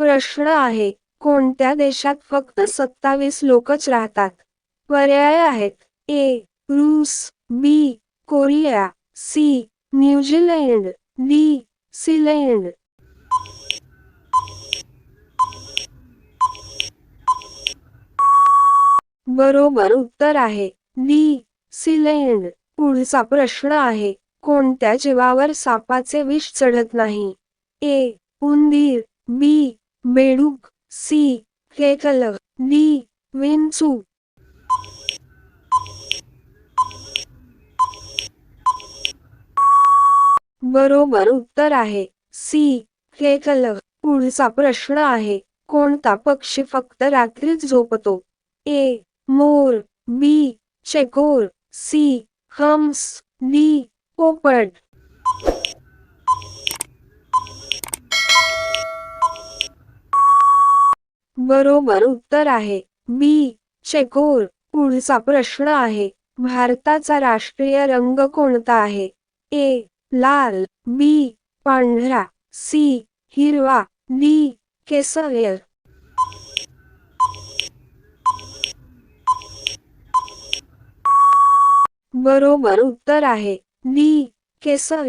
प्रश्न आहे कोणत्या देशात फक्त सत्तावीस लोकच राहतात? पर्याय आहेत ए रूस B Korea C New Zealand D Sealand. बरोबर उत्तर आहे डी सीलँड. पुढचा प्रश्न आहे कोणत्या जीवावर सापाचे विष चढत नाही? ए उंदीर. बेडूक सी केकल डी विंचू. बरोबर उत्तर आहे सी केकल पुढचा प्रश्न आहे कोणता पक्षी फक्त रात्रीच झोपतो? ए मोर बी चेकोर सी हम्स डी पोपट. बरोबर उत्तर आहे. बी. चेकोर पुढचा प्रश्न आहे. भारताचा राष्ट्रीय रंग कोणता आहे? ए. लाल बी. पांढरा सी. हिरवा डी. केसर बरोबर उत्तर आहे. डी. केसर